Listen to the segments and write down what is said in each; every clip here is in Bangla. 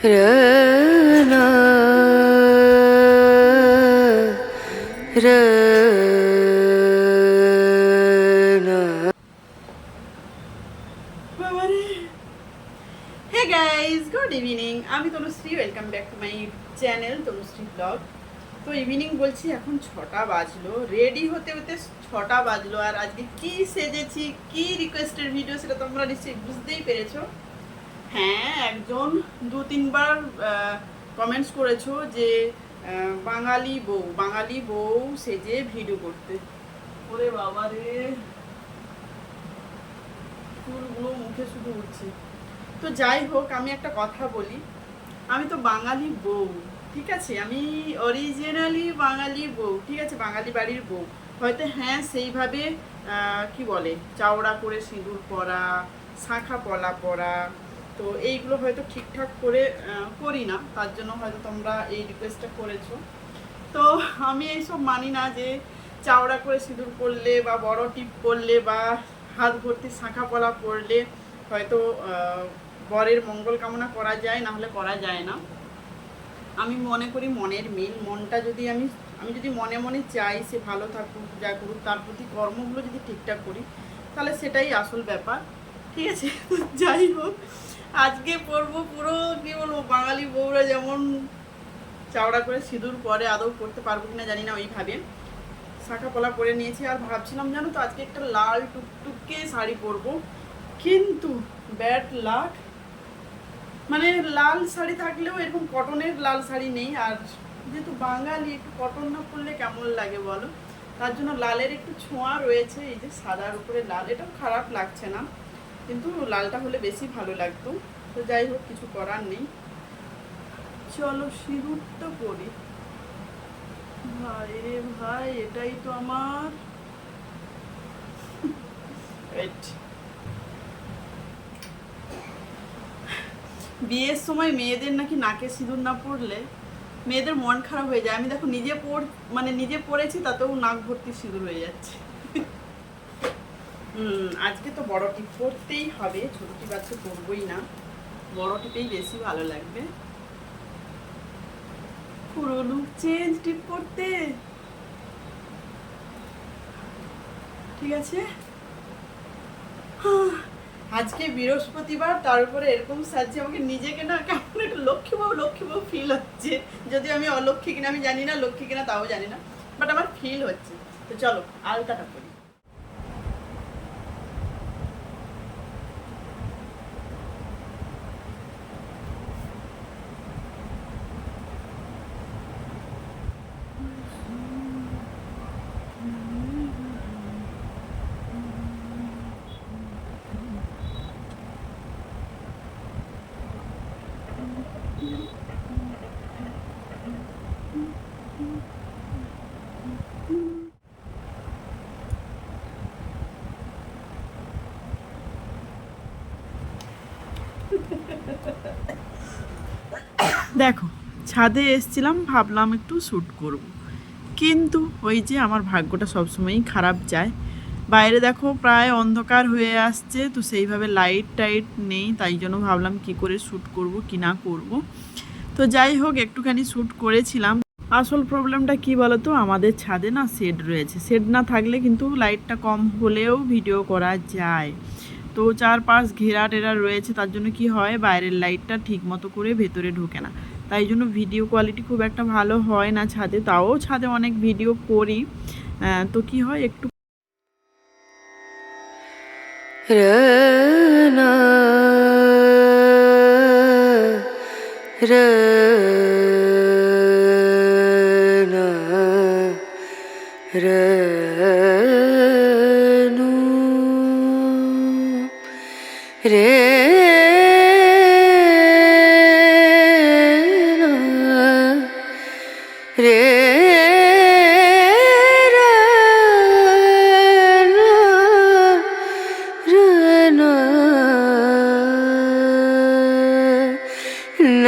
আমি Tanushree welcome back to my channel Tanushree blog তো ইভিনিং বলছি, এখন ছটা বাজলো। রেডি হতে হতে ছটা বাজলো। আর আজকে কি সেজেছি, কি রিকোয়েস্টের ভিডিও সেটা তোমরা নিশ্চয়ই বুঝতেই পেরেছ। হ্যাঁ একজন দু তিনবার কমেন্টস করেছ যে বাঙালি বউ বাঙালি বউ সেজে ভিডিও করতে। ওরে বাবা রে। চুলগুলো মুখে শুধু উঠছে তো যাই হোক, আমি একটা কথা বলি। আমি তো বাঙালি বউ, ঠিক আছে? আমি অরিজিনালি বাঙালি বউ, ঠিক আছে? বাঙালি বাড়ির বউ। হয়তো হ্যাঁ সেইভাবে কি বলে? চাওড়া করে সিঁদুর পরা, শাঁখা পলা পরা তো এইগুলো হয়তো ঠিকঠাক করে করি না। তার জন্য হয়তো তোমরা এই রিকোয়েস্টটা করেছ। তো আমি এইসব মানি না যে চাওড়া করে সিঁদুর পরলে বা বড় টিপ পরলে বা হাত ভর্তি শাঁখা পলা পরলে হয়তো বরের মঙ্গল কামনা করা যায় না হলে করা যায় না। আমি মনে করি মনের মিল। মনটা যদি আমি আমি যদি মনে মনে চাই সে ভালো থাকুক যা করুক তার প্রতি কর্মগুলো যদি ঠিকঠাক করি, তাহলে সেটাই আসল ব্যাপার। ঠিক আছে? যাই হোক আজকে পড়ব পুরো, কি বলব, বাঙালি বউরা যেমন চাওড়া করে সিঁদুর পরে আদৌ করতে পারব কিনা জানি না ওইভাবে। শাঁখা পলা পরে নিয়েছি আর ভাবছিলাম, জানো তো, আজকে একটা লাল টুকটুকে শাড়ি পরবো। কিন্তু ব্যাড লাক মানে লাল শাড়ি থাকলেও এরকম কটনের লাল শাড়ি নেই। আর যেহেতু বাঙালি, একটু কটন না পরলে কেমন লাগে বলো? তার জন্য লালের একটু ছোঁয়া রয়েছে, এই যে সাদার উপরে লাল, এটাও খারাপ লাগছে না। কিন্তু লালটা হলে বেশি ভালো লাগতো। তো যাই হোক, কিছু করার নেই। চলো সিঁদুরটা পরি। ভাই রে ভাই, এটাই তো আমার। বিয়ের সময় মেয়েদের নাকি নাকে সিঁদুর না পড়লে মেয়েদের মন খারাপ হয়ে যায়। আমি দেখো নিজে পড় মানে নিজে পড়েছি তাতেও নাক ভর্তি সিঁদুর হয়ে যাচ্ছে। আজকে তো বড় টিপ করতেই হবে, ছোট টিপ আজকে পরবই না। বড় টিপেই বেশি ভালো লাগবে। পুরো লুক চেঞ্জ টিপ করতে ঠিক আছে? আজকে বৃহস্পতিবার, তার উপরে এরকম সাজছে, আমাকে নিজেকে না কেমন একটা লক্ষ্মী বাবু লক্ষ্মী বাবু ফিল হচ্ছে। যদি আমি অলক্ষ্মী কিনা, আমি জানি না, লক্ষ্মী কিনা, তাও জানি না। বাট আমার ফিল হচ্ছে। তো চলো, আলতাটা করি দেখো, ছাদে এসছিলাম, ভাবলাম একটু শ্যুট করব। কিন্তু ওই যে আমার ভাগ্যটা সবসময়ই খারাপ যায় বাইরে দেখো প্রায় অন্ধকার হয়ে আসছে, তো সেইভাবে লাইট টাইট নেই, তাই জন্য ভাবলাম কি করে শ্যুট করব, কি না করব। তো যাই হোক, একটুখানি শ্যুট করেছিলাম। আসল প্রবলেমটা কি বলতো? আমাদের ছাদে না শেড রয়েছে। শেড না থাকলে কিন্তু লাইটটা কম হলেও ভিডিও করা যায়। তো চারপাশ ঘেরা টেরা রয়েছে, তার জন্য কি হয়, বাইরের লাইটটা ঠিক মতো করে ভেতরে ঢোকে না। তাই জন্য ভিডিও কোয়ালিটি খুব একটা ভালো হয় না ছাদে, তাও ছাদে অনেক ভিডিও করি। তো কি হয়, একটু रना रना रनु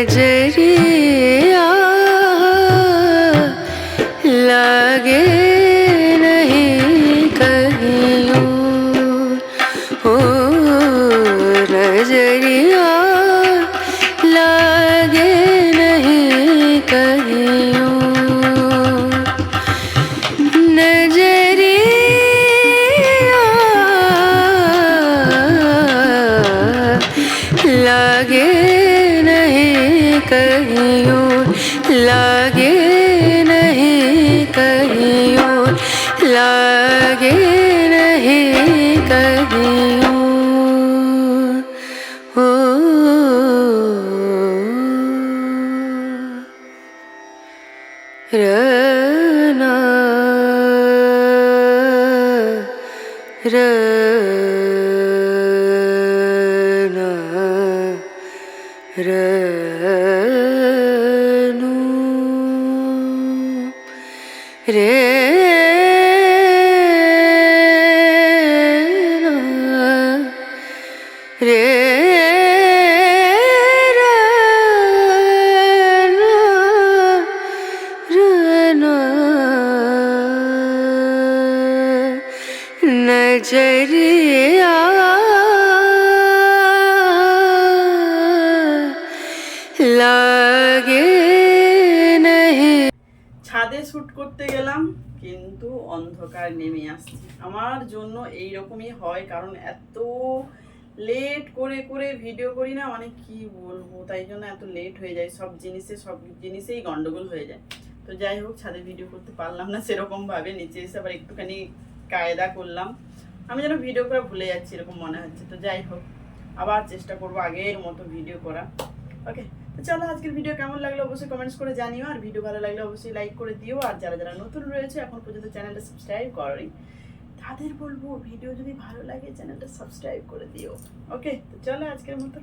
लागे रना रना रनु रे লাগে ছাদে শ্যুট করতে গেলাম, কিন্তু অন্ধকার নেমে আসছে। আমার জন্য এই রকমই হয়, কারণ এত লেট করে করে ভিডিও করি না মানে কি বলব? তাই জন্য এত লেট হয়ে যায়। সব জিনিসে, সব জিনিসেই গন্ডগোল হয়ে যায়। তো যাই হোক, ছাদে ভিডিও করতে পারলাম না সেরকমভাবে। নিচে এসে আবার একটুখানি কায়দা করলাম। আমি যেন ভিডিও করা ভুলে যাচ্ছি, এরকম মনে হচ্ছে। তো যাই হোক, আবার চেষ্টা করব আগের মতো ভিডিও করা। ওকে তো চলো আজকের ভিডিও কেমন লাগল অবশ্যই কমেন্টস করে জানিও, আর ভিডিও ভালো লাগলে অবশ্যই লাইক করে দিও, আর যারা যারা নতুন রয়েছে এখন পর্যন্ত চ্যানেলটা সাবস্ক্রাইব করি তাদের বলব ভিডিও যদি ভালো লাগে চ্যানেলটা সাবস্ক্রাইব করে দিও। ওকে তো চলো আজকের মতো।